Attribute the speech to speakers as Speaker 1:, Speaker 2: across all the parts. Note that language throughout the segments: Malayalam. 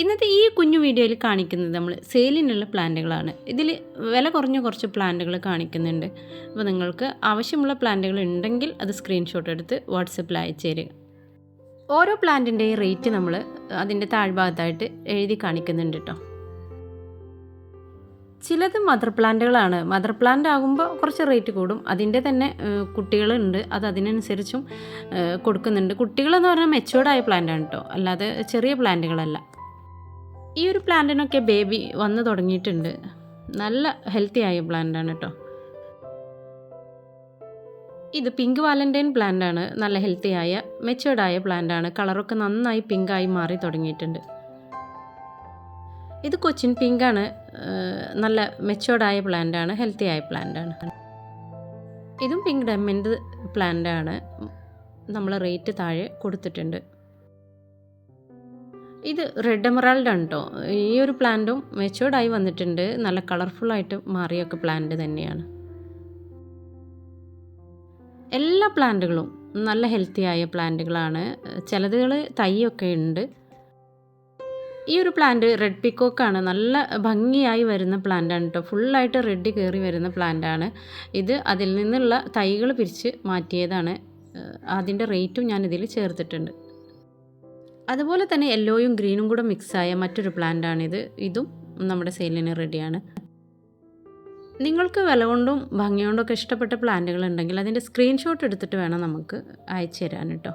Speaker 1: ഇന്നത്തെ ഈ കുഞ്ഞു വീഡിയോയിൽ കാണിക്കുന്നത് നമ്മൾ സെയിലിനുള്ള പ്ലാന്റുകളാണ്. ഇതിൽ വില കുറഞ്ഞ കുറച്ച് പ്ലാന്റുകൾ കാണിക്കുന്നുണ്ട്. അപ്പോൾ നിങ്ങൾക്ക് ആവശ്യമുള്ള പ്ലാന്റുകൾ ഉണ്ടെങ്കിൽ അത് സ്ക്രീൻഷോട്ട് എടുത്ത് വാട്സപ്പിൽ അയച്ചു തരിക. ഓരോ പ്ലാന്റിന്റെയും റേറ്റ് നമ്മൾ അതിന്റെ താഴ്ഭാഗത്തായിട്ട് എഴുതി കാണിക്കുന്നുണ്ട് കേട്ടോ. ചിലത് മദർ പ്ലാന്റുകളാണ് മദർ പ്ലാന്റ് ആകുമ്പോൾ കുറച്ച് റേറ്റ് കൂടും. അതിന്റെ തന്നെ കുട്ടികളുണ്ട്. അത് അതിനനുസരിച്ചും കൊടുക്കുന്നുണ്ട്. കുട്ടികളെന്ന് പറഞ്ഞാൽ മെച്ചുവേർഡായ പ്ലാന്റാണ് കേട്ടോ. അല്ലാതെ ചെറിയ പ്ലാന്റുകളല്ല ഈ ഒരു പ്ലാന്റിനൊക്കെ ബേബി വന്നു തുടങ്ങിയിട്ടുണ്ട്. നല്ല ഹെൽത്തി ആയ പ്ലാന്റാണ് കേട്ടോ ഇത് പിങ്ക് വാലന്റൈൻ പ്ലാന്റാണ് നല്ല ഹെൽത്തി ആയ മെച്ചുവേർഡായ ആയ പ്ലാന്റ് ആണ്. കളറൊക്കെ നന്നായി പിങ്കായി മാറി തുടങ്ങിയിട്ടുണ്ട്. ഇത് കൊച്ചിൻ പിങ്കാണ് നല്ല മെച്ചുവേർഡായ ആയ പ്ലാന്റ് ആണ് ഹെൽത്തി ആയ പ്ലാന്റാണ് ഇതും പിങ്ക് ഡെമ്മിന്റെ പ്ലാന്റ് ആണ്. നമ്മൾ റേറ്റ് താഴെ കൊടുത്തിട്ടുണ്ട്. ഇത് റെഡ് എമറാൾഡ് ആണ് കേട്ടോ ഈ ഒരു പ്ലാന്റും മെച്ചുവേർഡായി വന്നിട്ടുണ്ട്. നല്ല കളർഫുള്ളായിട്ട് മാറിയൊക്കെ പ്ലാന്റ് തന്നെയാണ്. എല്ലാ പ്ലാന്റുകളും നല്ല ഹെൽത്തി ആയ പ്ലാന്റുകളാണ് ചിലതുകൾ തൈയൊക്കെ ഉണ്ട്. ഈ ഒരു പ്ലാന്റ് റെഡ് പിക്കോക്കാണ് നല്ല ഭംഗിയായി വരുന്ന പ്ലാന്റാണ് കേട്ടോ ഫുള്ളായിട്ട് റെഡ് കയറി വരുന്ന പ്ലാന്റാണ് ഇത് അതിൽ നിന്നുള്ള തൈകൾ പിരിച്ച് മാറ്റിയതാണ്. അതിന്റെ റേറ്റും ഞാൻ ഇതിൽ ചേർത്തിട്ടുണ്ട്. അതുപോലെ തന്നെ യെല്ലോയും ഗ്രീനും കൂടെ മിക്സായ മറ്റൊരു പ്ലാന്റാണിത് ഇതും നമ്മുടെ സെയിലിന് റെഡിയാണ് നിങ്ങൾക്ക് വില കൊണ്ടും ഭംഗി കൊണ്ടൊക്കെ ഇഷ്ടപ്പെട്ട പ്ലാന്റുകൾ ഉണ്ടെങ്കിൽ അതിന്റെ സ്ക്രീൻഷോട്ട് എടുത്തിട്ട് വേണം നമുക്ക് അയച്ചു തരാൻ കേട്ടോ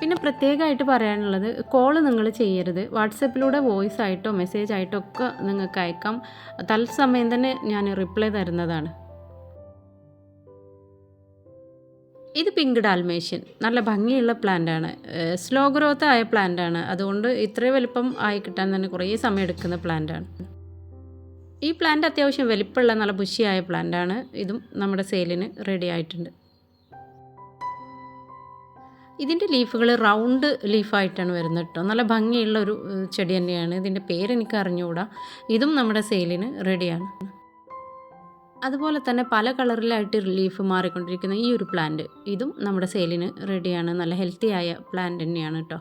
Speaker 1: പിന്നെ പ്രത്യേകമായിട്ട് പറയാനുള്ളത് കോൾ നിങ്ങൾ ചെയ്യരുത്. വാട്സപ്പിലൂടെ വോയിസ് ആയിട്ടോ മെസ്സേജ് ആയിട്ടോ ഒക്കെ നിങ്ങൾക്ക് അയക്കാം. തത്സമയം തന്നെ ഞാൻ റിപ്ലൈ തരുന്നതാണ്. ഇത് പിങ്ക് ഡാൽമേഷ്യൻ. നല്ല ഭംഗിയുള്ള പ്ലാന്റാണ് സ്ലോ ഗ്രോത്ത് ആയ പ്ലാന്റാണ് അതുകൊണ്ട് ഇത്രയും വലിപ്പം ആയി കിട്ടാൻ തന്നെ കുറേ സമയം എടുക്കുന്ന പ്ലാന്റാണ് ഈ പ്ലാന്റ് അത്യാവശ്യം വലിപ്പമുള്ള നല്ല ബുഷിയായ പ്ലാന്റാണ് ഇതും നമ്മുടെ സെയിലിന് റെഡി ആയിട്ടുണ്ട്. ഇതിന്റെ ലീഫുകൾ റൗണ്ട് ലീഫായിട്ടാണ് വരുന്നത് കേട്ടോ നല്ല ഭംഗിയുള്ള ഒരു ചെടി തന്നെയാണ്. ഇതിന്റെ പേരെനിക്ക് അറിഞ്ഞുകൂടാ. ഇതും നമ്മുടെ സെയിലിന് റെഡിയാണ് അതുപോലെ തന്നെ പല കളറിലായിട്ട് റിലീഫ് മാറിക്കൊണ്ടിരിക്കുന്ന ഈ ഒരു പ്ലാന്റ് ഇതും നമ്മുടെ സെയിലിന് റെഡിയാണ് നല്ല ഹെൽത്തി ആയ പ്ലാന്റ് തന്നെയാണ് കേട്ടോ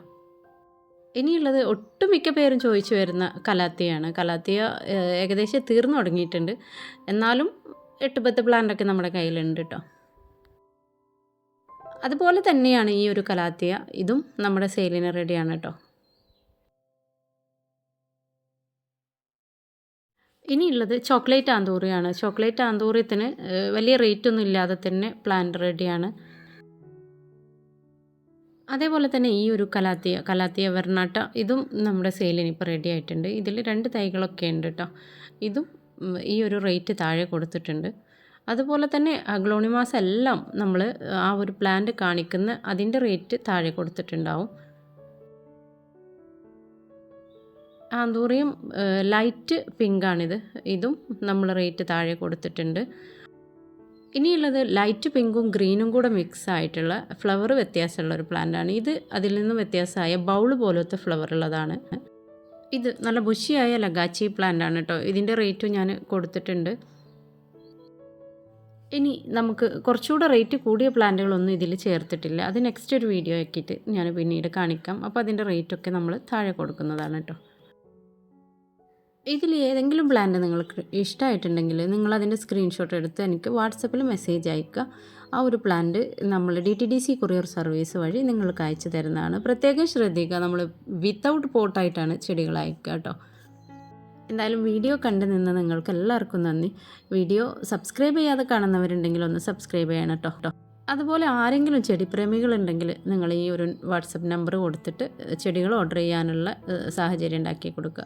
Speaker 1: ഇനിയുള്ളത് ഒട്ടുമിക്ക പേരും ചോദിച്ചു വരുന്ന കലാത്തിയാണ്. കലാത്തിയ ഏകദേശം തീർന്നു തുടങ്ങിയിട്ടുണ്ട്. എന്നാലും എട്ട് പത്ത് പ്ലാന്റൊക്കെ നമ്മുടെ കയ്യിലുണ്ട് കേട്ടോ അതുപോലെ തന്നെയാണ് ഈ ഒരു കലാത്തിയ. ഇതും നമ്മുടെ സെയിലിന് റെഡിയാണ് കേട്ടോ ഇനിയുള്ളത് ചോക്ലേറ്റ് ആന്തൂറിയാണ്. ചോക്ലേറ്റ് ആന്തൂറിയത്തിന് വലിയ റേറ്റ് ഒന്നും ഇല്ലാതെ തന്നെ പ്ലാന്റ് റെഡിയാണ് അതേപോലെ തന്നെ ഈ ഒരു കലാത്തിയ കലാത്തിയ വെർണാട്ട ഇതും നമ്മുടെ സെയിലിന് ഇപ്പോൾ റെഡി ആയിട്ടുണ്ട്. ഇതിൽ രണ്ട് തൈകളൊക്കെ ഉണ്ട് കേട്ടോ ഇതും ഈ ഒരു റേറ്റ് താഴെ കൊടുത്തിട്ടുണ്ട്. അതുപോലെ തന്നെ ഗ്ലോണിമാസ് എല്ലാം നമ്മൾ ആ ഒരു പ്ലാന്റ് കാണിക്കുന്ന അതിന്റെ റേറ്റ് താഴെ കൊടുത്തിട്ടുണ്ടാവും. ആന്തൂറിയം ലൈറ്റ് പിങ്കാണിത്. ഇതും നമ്മൾ റേറ്റ് താഴെ കൊടുത്തിട്ടുണ്ട്. ഇനിയുള്ളത് ലൈറ്റ് പിങ്കും ഗ്രീനും കൂടെ മിക്സ് ആയിട്ടുള്ള ഫ്ലവർ വ്യത്യാസമുള്ള ഒരു പ്ലാന്റാണ്. ഇത് അതിൽ നിന്നും വ്യത്യാസമായ ബൗൾ പോലത്തെ ഫ്ലവർ ഉള്ളതാണ് ഇത് നല്ല ബുഷിയായ ലഗാച്ചി പ്ലാന്റ് ആണ് കേട്ടോ. ഇതിന്റെ റേറ്റും ഞാൻ കൊടുത്തിട്ടുണ്ട്. ഇനി നമുക്ക് കുറച്ചുകൂടെ റേറ്റ് കൂടിയ പ്ലാന്റുകളൊന്നും ഇതിൽ ചേർത്തിട്ടില്ല. അത് നെക്സ്റ്റ് ഒരു വീഡിയോ ആക്കിയിട്ട് ഞാൻ പിന്നീട് കാണിക്കാം. അപ്പോൾ അതിന്റെ റേറ്റൊക്കെ നമ്മൾ താഴെ കൊടുക്കുന്നതാണ് കേട്ടോ. ഇതിൽ ഏതെങ്കിലും പ്ലാന്റ് നിങ്ങൾക്ക് ഇഷ്ടമായിട്ടുണ്ടെങ്കിൽ നിങ്ങൾ അതിന്റെ സ്ക്രീൻഷോട്ട് എടുത്ത് എനിക്ക് വാട്സപ്പിൽ മെസ്സേജ് അയക്കുക ആ ഒരു പ്ലാന്റ് നമ്മൾ D T D C courier service വഴി നിങ്ങൾക്ക് അയച്ചു തരുന്നതാണ്. പ്രത്യേകം ശ്രദ്ധിക്കുക നമ്മൾ വിത്തൗട്ട് പോട്ടായിട്ടാണ് ചെടികൾ അയക്കുക കേട്ടോ. എന്തായാലും വീഡിയോ കണ്ടു നിന്ന് നിങ്ങൾക്ക് എല്ലാവർക്കും നന്ദി. വീഡിയോ സബ്സ്ക്രൈബ് ചെയ്യാതെ കാണുന്നവരുണ്ടെങ്കിൽ ഒന്ന് സബ്സ്ക്രൈബ് ചെയ്യണം കേട്ടോ. കേട്ടോ അതുപോലെ ആരെങ്കിലും ചെടി ചെടിപ്രേമികളുണ്ടെങ്കിൽ നിങ്ങൾ ഈ ഒരു വാട്സപ്പ് നമ്പർ കൊടുത്തിട്ട് ചെടികൾ ഓർഡർ ചെയ്യാനുള്ള സാഹചര്യം ഉണ്ടാക്കി കൊടുക്കുക.